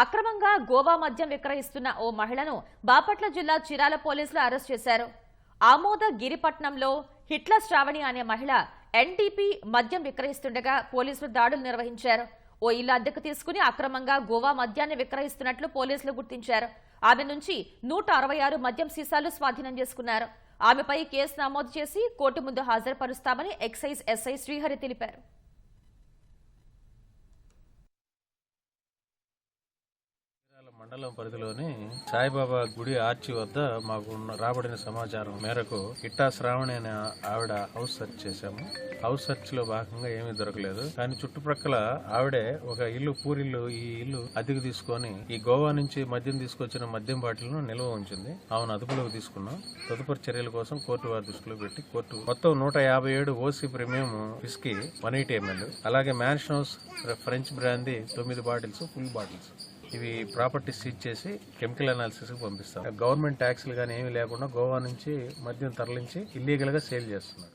అక్రమంగా గోవా మద్యం విక్రయిస్తున్న ఓ మహిళను బాపట్ల జిల్లా చిరాల పోలీసులు అరెస్ట్ చేశారు. ఆమోద గిరిపట్నంలో హిట్ల శ్రావణి అనే మహిళ ఎన్టీపీ మద్యం విక్రయిస్తుండగా పోలీసులు దాడులు నిర్వహించారు. ఓ ఇల్లు అద్దెకు తీసుకుని అక్రమంగా గోవా మద్యాన్ని విక్రయిస్తున్నట్లు పోలీసులు గుర్తించారు. ఆమె నుంచి నూట అరవై ఆరు మద్యం సీసాలు స్వాధీనం చేసుకున్నారు. ఆమెపై కేసు నమోదు చేసి కోర్టు ముందు హాజరుపరుస్తామని ఎక్సైజ్ ఎస్ఐ శ్రీహరి తెలిపారు చీరాల మండలం పరిధిలోని సాయిబాబా గుడి ఆర్చి వద్ద మాకు రాబడిన సమాచారం మేరకు ఇట్టా శ్రావణి అనే ఆవిడ హౌస్ సెర్చ్ చేశాము. హౌస్ సెర్చ్లో భాగంగా ఏమీ దొరకలేదు. కానీ చుట్టుప్రక్కల ఆవిడే ఒక ఇల్లు పూరిల్లు ఈ ఇల్లు అద్దెకు తీసుకొని ఈ గోవా నుంచి మద్యం తీసుకొచ్చిన మద్యం బాటిల్ను నిల్వ ఉంచింది. ఆమెను అదుపులోకి తీసుకున్నాం. తదుపరి చర్యల కోసం కోర్టు వారి దృష్టిలో పెట్టి కోర్టు మొత్తం నూట యాభై ఏడు OC premium whisky one eighty ML. అలాగే మ్యాన్షన్ హౌస్ ఫ్రెంచ్ బ్రాందీ తొమ్మిది బాటిల్స్ ఫుల్ బాటిల్స్. ఇవి ప్రాపర్టీ సీజ్ చేసి కెమికల్ అనాలిసిస్కి పంపిస్తాం. గవర్నమెంట్ ట్యాక్స్లు కానీ ఏమీ లేకుండా గోవా నుంచి మద్యం తరలించి ఇల్లీగల్గా సేల్ చేస్తున్నారు.